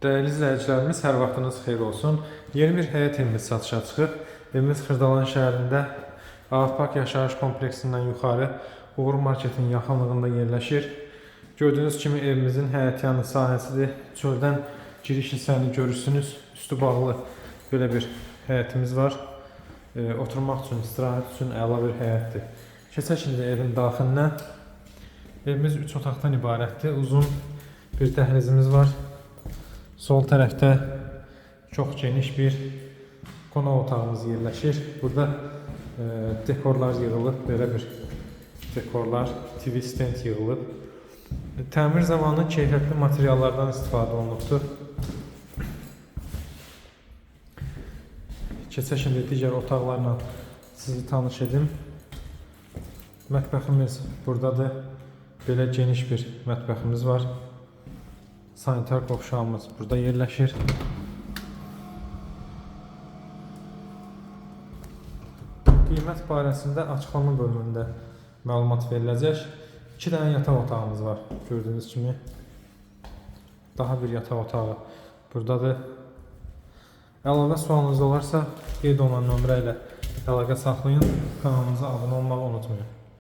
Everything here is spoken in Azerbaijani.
Dəyərli izləyicilərimiz, hər vaxtınız xeyir olsun. Yeni bir həyət evimiz satışa çıxıb. Evimiz Xırdalan şəhərində Ağac Park yaşayış kompleksindən yuxarı Uğur Marketin yaxınlığında yerləşir. Gördüyünüz kimi evimizin həyətyanı sahəsidir. Çöldən giriş hissəni görürsünüz. Üstü bağlı belə bir həyətimiz var. E, oturmaq üçün, istirahət üçün əla bir həyətdir. Keçək şimdi evin daxilinə. Evimiz 3 otaqdan ibarətdir. Uzun bir dəhlizimiz var. Sol tərəfdə çox geniş bir qonaq otağımız yerləşir. Burada e, dekorlar yığılıb, belə bir dekorlar, TV stand yığılıb. Təmir zamanı keyfiyyətli materiallardan istifadə olunubdur. Keçək şimdi digər otaqlarla sizi tanış edim. Mətbəximiz buradadır. Belə geniş bir mətbəximiz var. Sanitar qovşağımız burada yerləşir. Qiymət barəsində açıqlama bölümündə məlumat veriləcək. 2 dənə yataq otağımız var. Gördüyünüz kimi daha bir yataq otağı buradadır. Əlavə sualınız olarsa qeyd olunan nömrə ilə əlaqə saxlayın. Kanalımıza abunə olmağı unutmayın.